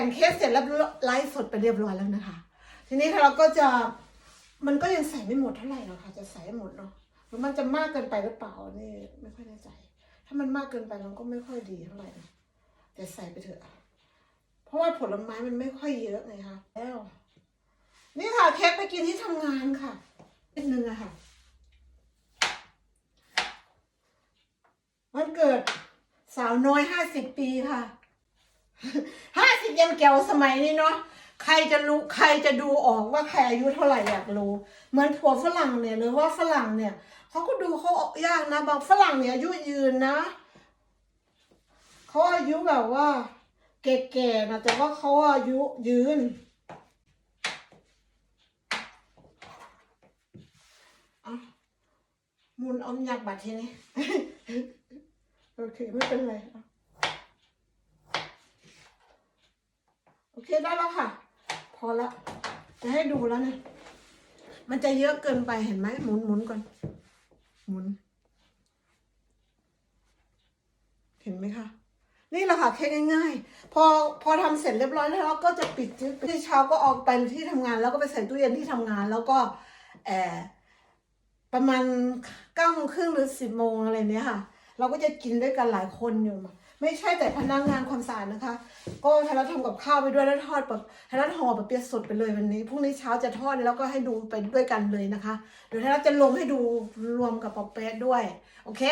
แต่งเค้กเสร็จแล้วไลฟ์สดไปเรียบร้อยแล้วนะคะ ทีนี้เราก็จะมันก็ยังใส่ไม่หมดเท่าไหร่หรอกค่ะ จะใส่ให้หมดเนาะหรือมันจะมากเกินไปหรือเปล่านี่ไม่ค่อยแน่ใจ ถ้ามันมากเกินไปมันก็ไม่ค่อยดีเท่าไหร่นะแต่ใส่ไปเถอะ เพราะว่าผลไม้มันไม่ค่อยเยอะไงคะแล้วนี่ค่ะเค้กไปกินที่ทำงานค่ะนิดนึงอะค่ะวันเกิดสาวน้อยห้าสิบปีค่ะ ห้าสิบยังแก่วสมัยนี้เนาะใครจะรู้ใครจะดูออกว่าใครอายุเท่าไหร่อยากรู้ เหมือนผัวฝรั่งเนี่ยหรือว่าฝรั่งเนี่ยเขาก็ดูเขาออกยากนะบางฝรั่งเนี่ยอายุยืนนะเขาอายุแบบว่าแก่ๆนะแต่ว่าเขาอายุยืนมุนอาอยากบัตรทีนี้โอเคไม่เป็นไรโอ เคได้แล้วค่ะ พอละ จะให้ดูแล้วเนี่ยมันจะเยอะเกินไปเห็นไหมหมุนหมุนก่อน หมุน เห็นไหมคะ นี่แหละค่ะแค่ง่าย ๆ พอพอทำเสร็จเรียบร้อยแล้วเราก็จะปิดจิ๊บที่เช้าก็ออกไปที่ทำงาน แล้วก็ไปใส่ตู้เย็นที่ทำงาน แล้วก็แอบประมาณเก้าโมงครึ่งหรือสิบโมงอะไรเนี้ยค่ะ เราก็จะกินด้วยกันหลายคนอยู่มา ไม่ใช่แต่พนักงานความสะอาดนะคะ ก็ไทยรัฐทำกับข้าวไปด้วยแล้วทอดแบบไทยรัฐห่อแบบเปียกสดไปเลยวันนี้พรุ่งนี้เช้าจะทอดแล้วก็ให้ดูไปด้วยกันเลยนะคะเดี๋ยวไทยรัฐจะลงให้ดูรวมกับปอเป๊ะด้วยโอเค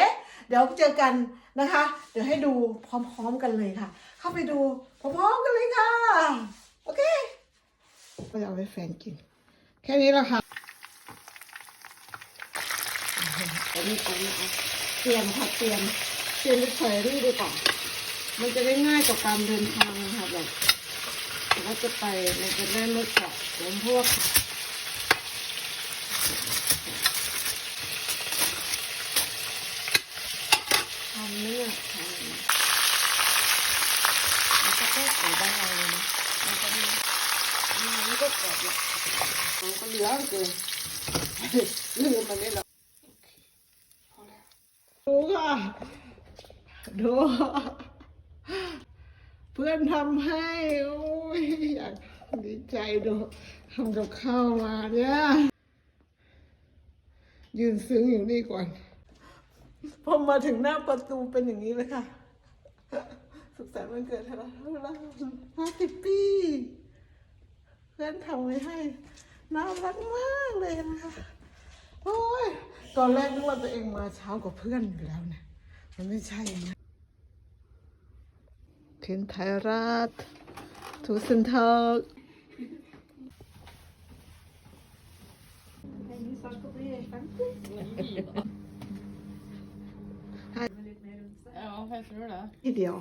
เดี๋ยวเจอกันนะคะ เดี๋ยวให้ดูพร้อมๆกันเลยค่ะ เข้าไปดูพร้อมๆกันเลยค่ะโอเคก็จะเอาให้แฟนกิน แค่นี้แหละค่ะอันนี้อันนี้เตรียมค่ะเตรียมเตรียมเฉยรี่ดีกว่า มันจะได้ง่ายต่อการเดินทางค่ะแบบเราจะไปเราจะได้ไม่เกาะหลงพวกทำเนี่ยทำแล้วก็ต้องใส่ได้เลยนะมันก็มีมันก็กรอบอยู่มันก็เหลือเกินลืมมันนี่แหละพอดูค่ะดู พื่อนทำให้ โอ้ยอยากดีใจดูทำกับข้าวมาเนี่ยยืนซึ้งอยู่นี่ก่อนพอมาถึงหน้าประตูเป็นอย่างนี้เลยค่ะ สุขสันต์วันเกิดเธอแล้วห้าสิบปีเพื่อนทำไว้ให้ น่ารักมากเลยนะคะโอ้ย ตอนแรกนึกว่าตัวเองมาเช้ากว่าเพื่อนอยู่แล้วเนี่ยมันไม่ใช่นะ เทียนไทยรัฐทูสันทอก Ja, hva heter det? ทีเดียว